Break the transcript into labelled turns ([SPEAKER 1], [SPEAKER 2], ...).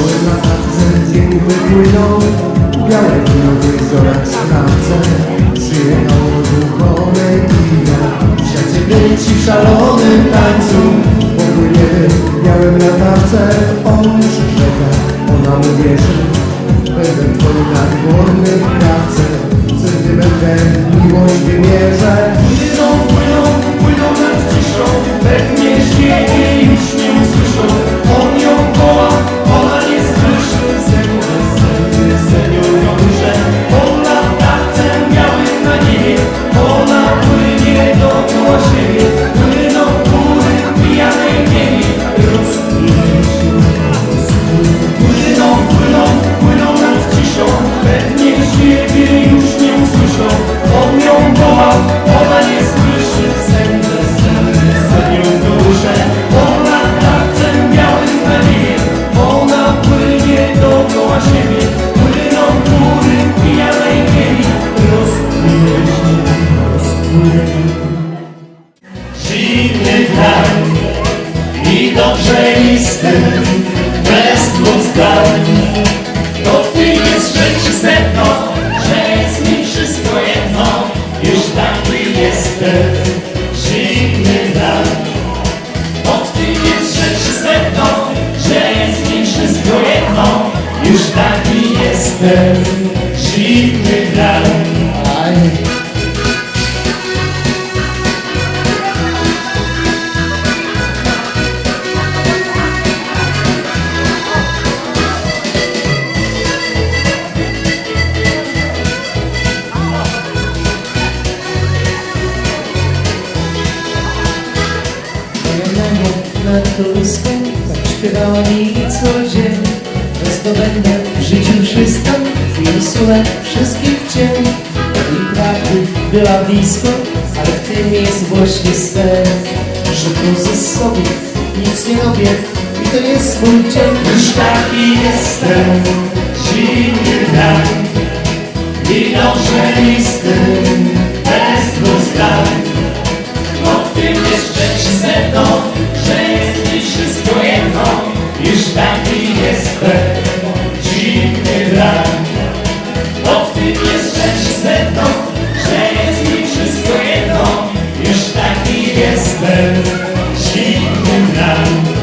[SPEAKER 1] latawce dzień wypłynął Białe wino w jeziorach skrawce Przyjechało duchone wino Świat się kręci w szalonym tańcu Popłyniemy w białym latawce Oczy rzeka, ona mu wierzy Będę twoim nadwornym krawcem Sentymentem miłość wymierzę
[SPEAKER 2] Kraj i dobrze listy bez dwóch zdań. To w tym jest rzeczy sedno, że jest mi wszystko jedno, już taki jestem, tym że jest jedno, już taki jestem, zimny kraj.
[SPEAKER 3] Turyską Tak śpiewała mi co dzień Zdobędę w życiu wszystko I usunę wszystkich cień. I prawdy była blisko Ale w tym jest właśnie sen Że ze sobą nic nie robię I to jest mój dzień
[SPEAKER 2] Już taki jestem, zimny kraj I dobrze listy sin una